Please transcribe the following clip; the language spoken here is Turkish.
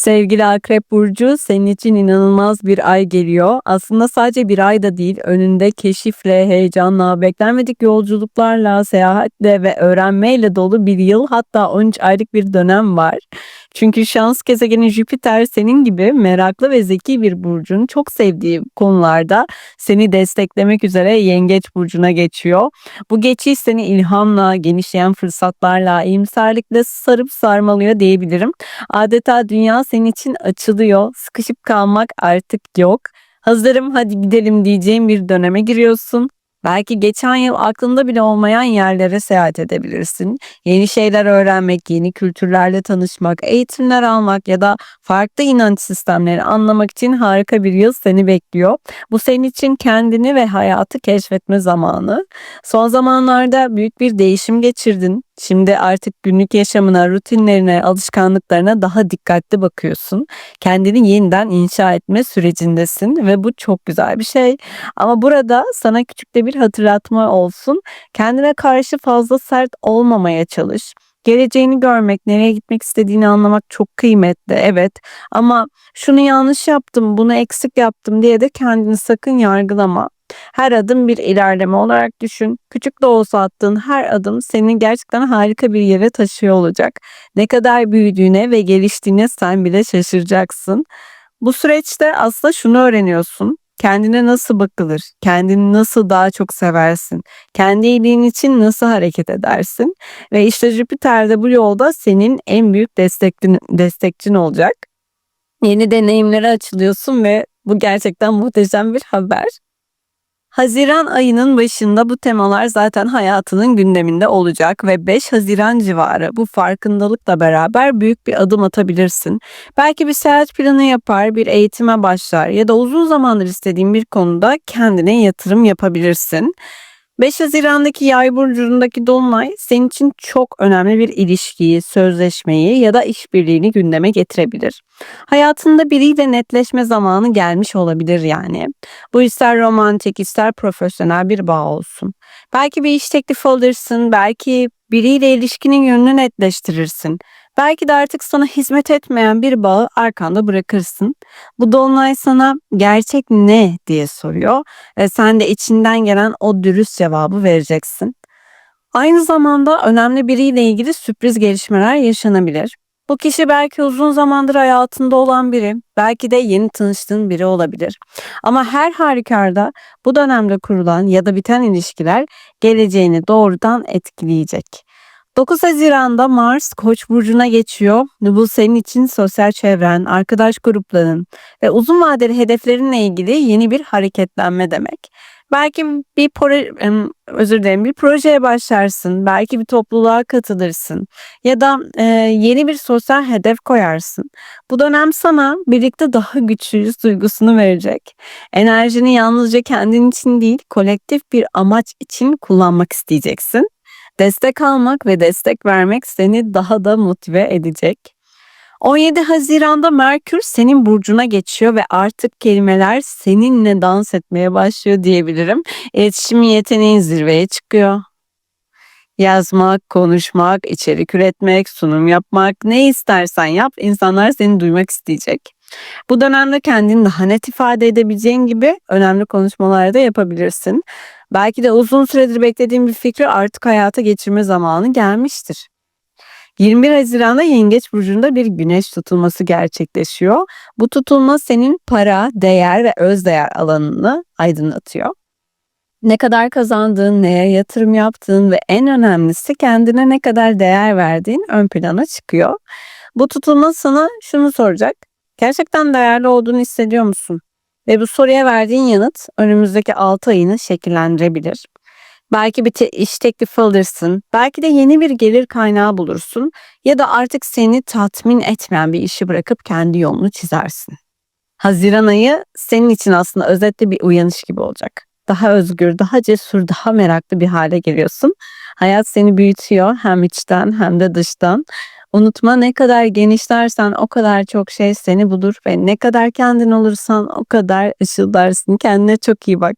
Sevgili Akrep Burcu, senin için inanılmaz bir ay geliyor. Aslında sadece bir ay da değil, önünde keşifle, heyecanla, beklenmedik yolculuklarla, seyahatle ve öğrenmeyle dolu bir yıl hatta 13 aylık bir dönem var. Çünkü şans gezegeni Jüpiter senin gibi meraklı ve zeki bir burcun çok sevdiği konularda seni desteklemek üzere Yengeç burcuna geçiyor. Bu geçiş seni ilhamla, genişleyen fırsatlarla, iyimserlikle sarıp sarmalıyor diyebilirim. Adeta dünya senin için açılıyor. Sıkışıp kalmak artık yok. Hazırım hadi gidelim diyeceğim bir döneme giriyorsun. Belki geçen yıl aklında bile olmayan yerlere seyahat edebilirsin. Yeni şeyler öğrenmek, yeni kültürlerle tanışmak, eğitimler almak ya da farklı inanç sistemleri anlamak için harika bir yıl seni bekliyor. Bu senin için kendini ve hayatı keşfetme zamanı. Son zamanlarda büyük bir değişim geçirdin. Şimdi artık günlük yaşamına, rutinlerine, alışkanlıklarına daha dikkatli bakıyorsun. Kendini yeniden inşa etme sürecindesin ve bu çok güzel bir şey. Ama burada sana küçük de bir hatırlatma olsun. Kendine karşı fazla sert olmamaya çalış. Geleceğini görmek, nereye gitmek istediğini anlamak çok kıymetli evet ama şunu yanlış yaptım, bunu eksik yaptım diye de kendini sakın yargılama. Her adım bir ilerleme olarak düşün. Küçük de olsa attığın her adım seni gerçekten harika bir yere taşıyor olacak. Ne kadar büyüdüğüne ve geliştiğine sen bile şaşıracaksın. Bu süreçte aslında şunu öğreniyorsun. Kendine nasıl bakılır? Kendini nasıl daha çok seversin? Kendi iyiliğin için nasıl hareket edersin? Ve işte Jüpiter de bu yolda senin en büyük destekçin, destekçin olacak. Yeni deneyimlere açılıyorsun ve bu gerçekten muhteşem bir haber. Haziran ayının başında bu temalar zaten hayatının gündeminde olacak ve 5 Haziran civarı bu farkındalıkla beraber büyük bir adım atabilirsin. Belki bir seyahat planı yapar, bir eğitime başlar ya da uzun zamandır istediğin bir konuda kendine yatırım yapabilirsin. 5 Haziran'daki yay burcundaki dolunay senin için çok önemli bir ilişkiyi, sözleşmeyi ya da işbirliğini gündeme getirebilir. Hayatında biriyle netleşme zamanı gelmiş olabilir yani. Bu ister romantik ister profesyonel bir bağ olsun. Belki bir iş teklifi alırsın, belki biriyle ilişkinin yönünü netleştirirsin. Belki de artık sana hizmet etmeyen bir bağı arkanda bırakırsın. Bu dolunay sana gerçek ne diye soruyor ve sen de içinden gelen o dürüst cevabı vereceksin. Aynı zamanda önemli biriyle ilgili sürpriz gelişmeler yaşanabilir. Bu kişi belki uzun zamandır hayatında olan biri, belki de yeni tanıştığın biri olabilir. Ama her halükarda bu dönemde kurulan ya da biten ilişkiler geleceğini doğrudan etkileyecek. 9 Haziran'da Mars Koç burcuna geçiyor. Bu senin için sosyal çevren, arkadaş grupların ve uzun vadeli hedeflerinle ilgili yeni bir hareketlenme demek. Belki bir proje, özür dilerim bir projeye başlarsın, belki bir topluluğa katılırsın ya da e, yeni bir sosyal hedef koyarsın. Bu dönem sana birlikte daha güçlüyüz duygusunu verecek. Enerjini yalnızca kendin için değil, kolektif bir amaç için kullanmak isteyeceksin. Destek almak ve destek vermek seni daha da motive edecek. 17 Haziran'da Merkür senin burcuna geçiyor ve artık kelimeler seninle dans etmeye başlıyor diyebilirim. İletişim yeteneğin zirveye çıkıyor. Yazmak, konuşmak, içerik üretmek, sunum yapmak, ne istersen yap, insanlar seni duymak isteyecek. Bu dönemde kendini daha net ifade edebileceğin gibi önemli konuşmalar da yapabilirsin. Belki de uzun süredir beklediğin bir fikri artık hayata geçirme zamanı gelmiştir. 21 Haziran'da Yengeç Burcu'nda bir güneş tutulması gerçekleşiyor. Bu tutulma senin para, değer ve özdeğer alanını aydınlatıyor. Ne kadar kazandığın, neye yatırım yaptığın ve en önemlisi kendine ne kadar değer verdiğin ön plana çıkıyor. Bu tutulma sana şunu soracak. Gerçekten değerli olduğunu hissediyor musun? Ve bu soruya verdiğin yanıt önümüzdeki 6 ayını şekillendirebilir. Belki bir te- iş teklifi alırsın, belki de yeni bir gelir kaynağı bulursun ya da artık seni tatmin etmeyen bir işi bırakıp kendi yolunu çizersin. Haziran ayı senin için aslında özetle bir uyanış gibi olacak. Daha özgür, daha cesur, daha meraklı bir hale geliyorsun. Hayat seni büyütüyor hem içten hem de dıştan. Unutma ne kadar genişlersen o kadar çok şey seni bulur ve ne kadar kendin olursan o kadar ışıldarsın. Kendine çok iyi bak.